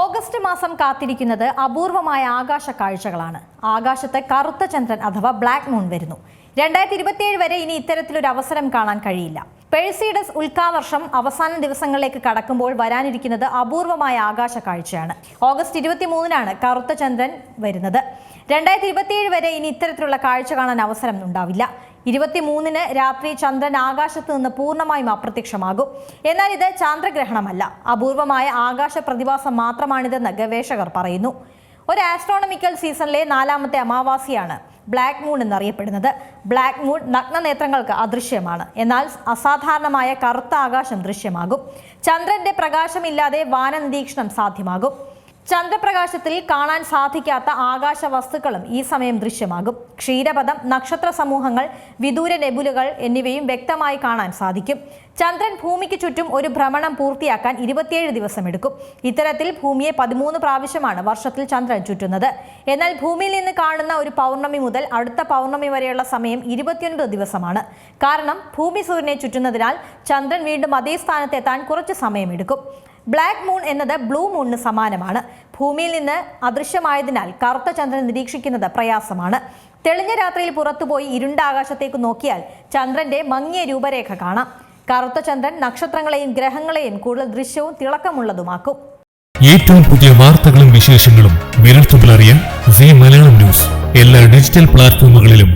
August മാസം കാത്തിരിക്കുന്നത് അപൂർവമായ ആകാശ കാഴ്ചകളാണ്. ആകാശത്ത് കറുത്ത ചന്ദ്രൻ അഥവാ ബ്ലാക്ക് മൂൺ വരുന്നു. രണ്ടായിരത്തി ഇരുപത്തിയേഴ് വരെ ഇനി ഇത്തരത്തിലൊരു അവസരം കാണാൻ കഴിയില്ല. പെഴ്സീഡസ് ഉൽക്കാവർഷം അവസാന ദിവസങ്ങളിലേക്ക് കടക്കുമ്പോൾ വരാനിരിക്കുന്നത് അപൂർവമായ ആകാശ കാഴ്ചയാണ്. ഓഗസ്റ്റ് ഇരുപത്തി മൂന്നിനാണ് കറുത്ത ചന്ദ്രൻ വരുന്നത്. രണ്ടായിരത്തി ഇരുപത്തിയേഴ് വരെ ഇനി ഇത്തരത്തിലുള്ള കാഴ്ച കാണാൻ അവസരം ഉണ്ടാവില്ല. ഇരുപത്തിമൂന്നിന് രാത്രി ചന്ദ്രൻ ആകാശത്ത് നിന്ന് പൂർണമായും അപ്രത്യക്ഷമാകും. എന്നാൽ ഇത് ചാന്ദ്രഗ്രഹണമല്ല. അപൂർവമായ ആകാശ പ്രതിഭാസം മാത്രമാണിതെന്ന് ഗവേഷകർ പറയുന്നു. ഒരു ആസ്ട്രോണമിക്കൽ സീസണിലെ നാലാമത്തെ അമാവാസിയാണ് ബ്ലാക്ക് മൂൺ എന്നറിയപ്പെടുന്നത്. ബ്ലാക്ക് മൂൺ നഗ്നനേത്രങ്ങൾക്ക് അദൃശ്യമാണ്. എന്നാൽ അസാധാരണമായ കറുത്ത ആകാശം ദൃശ്യമാകും. ചന്ദ്രന്റെ പ്രകാശമില്ലാതെ വാനനിരീക്ഷണം സാധ്യമാകും. ചന്ദ്രപ്രകാശത്തിൽ കാണാൻ സാധിക്കാത്ത ആകാശ വസ്തുക്കളും ഈ സമയം ദൃശ്യമാകും. ക്ഷീരപഥം നക്ഷത്ര സമൂഹങ്ങൾ വിദൂര നെബുലുകൾ എന്നിവയും വ്യക്തമായി കാണാൻ സാധിക്കും. ചന്ദ്രൻ ഭൂമിക്ക് ചുറ്റും ഒരു ഭ്രമണം പൂർത്തിയാക്കാൻ ഇരുപത്തിയേഴ് ദിവസമെടുക്കും. ഇത്തരത്തിൽ ഭൂമിയെ പതിമൂന്ന് പ്രാവശ്യമാണ് വർഷത്തിൽ ചന്ദ്രൻ ചുറ്റുന്നത്. എന്നാൽ ഭൂമിയിൽ നിന്ന് കാണുന്ന ഒരു പൗർണമി മുതൽ അടുത്ത പൗർണമി വരെയുള്ള സമയം ഇരുപത്തിയൊൻപത് ദിവസമാണ്. കാരണം ഭൂമി സൂര്യനെ ചുറ്റുന്നതിനാൽ ചന്ദ്രൻ വീണ്ടും അതേ സ്ഥാനത്തെത്താൻ കുറച്ച് സമയമെടുക്കും. ബ്ലാക്ക് മൂൺ എന്നത് ബ്ലൂ മൂണിന് സമാനമാണ്. ഭൂമിയിൽ നിന്ന് അദൃശ്യമായതിനാൽ കറുത്ത ചന്ദ്രൻ നിരീക്ഷിക്കുന്നത് പ്രയാസമാണ്. തെളിഞ്ഞ രാത്രിയിൽ പുറത്തുപോയി ഇരുണ്ട ആകാശത്തേക്ക് നോക്കിയാൽ ചന്ദ്രന്റെ മങ്ങിയ രൂപരേഖ കാണാം. കറുത്ത ചന്ദ്രൻ നക്ഷത്രങ്ങളെയും ഗ്രഹങ്ങളെയും കൂടുതൽ ദൃശ്യവും തിളക്കമുള്ളതുമാക്കും. ഏറ്റവും പുതിയ വാർത്തകളും വിശേഷങ്ങളും വിരൽത്തുമ്പിൽ അറിയാൻ മലയാളം ന്യൂസ്. എല്ലാ ഡിജിറ്റൽ പ്ലാറ്റ്ഫോമുകളിലും